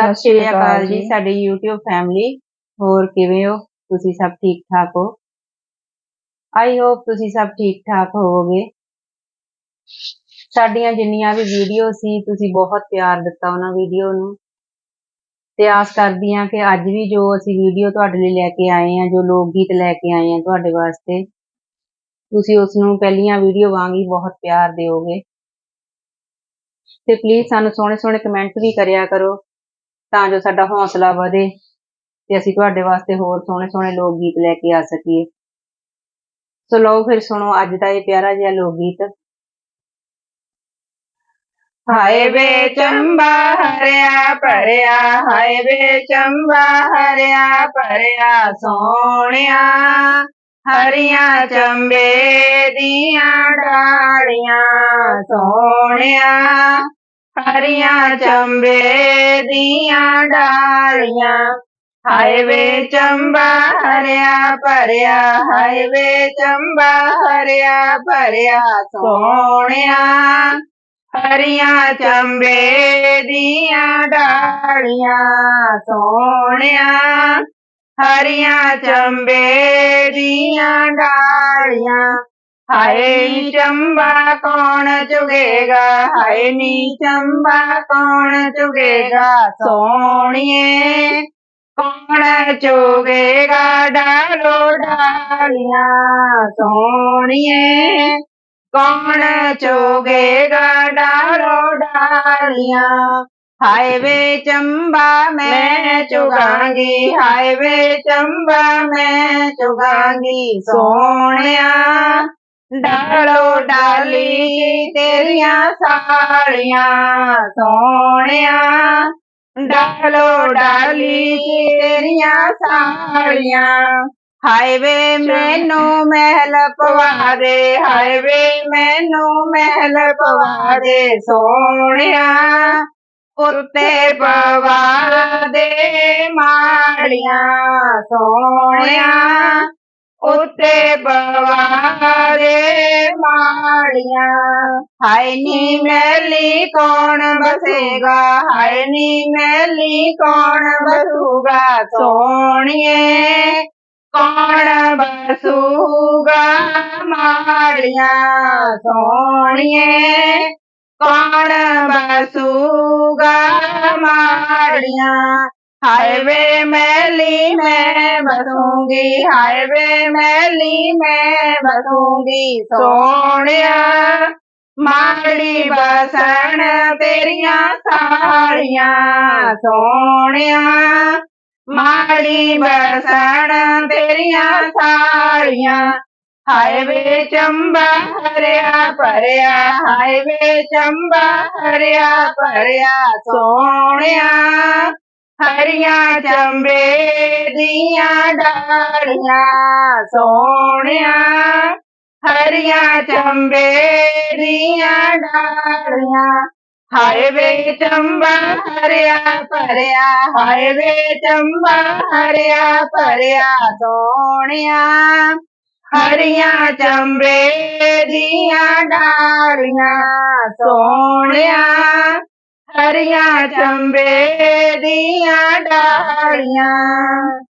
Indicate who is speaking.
Speaker 1: ਸਤਿ ਸ਼੍ਰੀ ਅਕਾਲ ਜੀ। ਸਾਡੀ YouTube ਫੈਮਿਲੀ ਹੋਰ ਕਿਵੇਂ ਹੋ? ਤੁਸੀਂ ਸਭ ਠੀਕ ਠਾਕ ਹੋ? ਆਈ ਹੋਪ ਤੁਸੀਂ ਸਭ ਠੀਕ ਠਾਕ ਹੋਵੋਗੇ। ਸਾਡੀਆਂ ਜਿੰਨੀਆਂ ਵੀ ਵੀਡੀਓ ਸੀ ਤੁਸੀਂ ਬਹੁਤ ਪਿਆਰ ਦਿੱਤਾ ਉਹਨਾਂ ਵੀਡੀਓ ਨੂੰ। ਤੇ ਆਸ ਕਰਦੀ ਹਾਂ ਕਿ ਅੱਜ ਵੀ ਜੋ ਅਸੀਂ ਵੀਡੀਓ ਤੁਹਾਡੇ ਲਈ ਲੈ ਕੇ ਆਏ ਹਾਂ ਜੋ ਲੋਕ ਗੀਤ ਲੈ ਕੇ ਆਏ ਹਾਂ ਤੁਹਾਡੇ ਵਾਸਤੇ ਤੁਸੀਂ ਉਸ ਨੂੰ ਪਹਿਲੀਆਂ ਵੀਡੀਓ ਵਾਂਗ ਹੀ ਬਹੁਤ ਪਿਆਰ ਦਿਓਗੇ। ਤੇ ਪਲੀਜ਼ ਸਾਨੂੰ ਸੋਹਣੇ ਸੋਹਣੇ ਕਮੈਂਟ ਵੀ ਕਰਿਆ ਕਰੋ। ਤਾਂ ਜੋ ਸਾਡਾ ਹੌਸਲਾ ਵਧੇ ਤੇ ਅਸੀਂ ਤੁਹਾਡੇ ਵਾਸਤੇ ਹੋਰ ਸੋਹਣੇ ਸੋਹਣੇ ਲੋਕ ਗੀਤ ਲੈ ਕੇ ਆ ਸਕੀਏ। ਸੋ ਲਓ ਫਿਰ ਸੁਣੋ, ਅੱਜ ਦਾ ਇਹ ਪਿਆਰਾ ਜਿਹਾ ਲੋਕ ਗੀਤ। ਹਾਏ ਵੇ
Speaker 2: ਚੰਬਾ ਹਰਿਆ ਭਰਿਆ,
Speaker 1: ਹਾਏ ਵੇ
Speaker 2: ਚੰਬਾ
Speaker 1: ਹਰਿਆ
Speaker 2: ਭਰਿਆ
Speaker 1: ਸੋਹਣਿਆ।
Speaker 2: ਹਰੀਆਂ ਚੰਬੇ ਦੀਆਂ
Speaker 1: ਡਾੜੀਆਂ ਸੋਹਣਿਆ।
Speaker 2: हरिया चंबे
Speaker 1: दिया डालिया,
Speaker 2: हाईवे चंबा हरिया
Speaker 1: भरिया हाईवे चंबा हरिया भरिया सोनिया,
Speaker 2: हरिया चंबे दिया डालिया,
Speaker 1: सोनिया,
Speaker 2: हरिया चंबे
Speaker 1: दिया डालिया। हाय नी
Speaker 2: चंबा कौन चुगेगा?
Speaker 1: हाय नी चंबा कौन चुगेगा? सोनिए
Speaker 2: कौन चुगेगा? डालो डालिया।
Speaker 1: सोनिए
Speaker 2: कौन चुगेगा? डालो
Speaker 1: डालिया। हाईवे चंबा मैं चुगांगी।
Speaker 2: हाईवे
Speaker 1: चंबा मैं चुगांगी। सोनिया
Speaker 2: डालो डाली, तेरिया
Speaker 1: साड़िया सोनिया
Speaker 2: डालो डाली, तेरिया
Speaker 1: साड़िया। हाईवे मैनू महल पवा दे हाईवे मैनू महल पवा दे सोनिया उत्ते पवार
Speaker 2: दे माड़िया
Speaker 1: सोनिया
Speaker 2: उत्ते पवार
Speaker 1: पहाड़ियाँ हाय मैली कौन बसेगा? हाय मैली कौन बसूगा? सोनिए
Speaker 2: कौन बसूगा? माड़ियाँ
Speaker 1: सोनिए
Speaker 2: कौन बसूगा?
Speaker 1: माड़ियाँ
Speaker 2: हाईवे मैली,
Speaker 1: मैं बसूँगी। हाईवे मैली, मैं बसूँगी।
Speaker 2: सोनिया, माड़ी बसन तेरिया साड़िया।
Speaker 1: सोनिया, माड़ी
Speaker 2: बसन तेरिया
Speaker 1: साड़िया।
Speaker 2: हाईवे चंबा, हरिया परिया हाईवे
Speaker 1: चंबा,
Speaker 2: हरिया
Speaker 1: परिया सोनिया
Speaker 2: हरिया चंबे दिया डारिया सोनिया। हरिया चंबे
Speaker 1: दिया डारिया
Speaker 2: हाय वे चंबा, हरिया
Speaker 1: परया।
Speaker 2: हाय वे
Speaker 1: चंबा, हरिया परया, सोनिया।
Speaker 2: हरिया चंबे दिया
Speaker 1: डारिया सोनिया।
Speaker 2: ਹਰਿਆ ਭਰਿਆ ਹਾਏ ਵੇ ਚੰਬਾ ਹਰਿਆ ਭਰਿਆ ਸੋਹਣਿਆ ਹਰੀਆਂ ਚੰਬੇ ਦੀਆਂ
Speaker 1: ਡਾਲੀਆਂ ਸੋਹਣਿਆ ਹਰੀਆਂ ਚੰਬੇ ਦੀਆਂ ਡਾਲੀਆਂ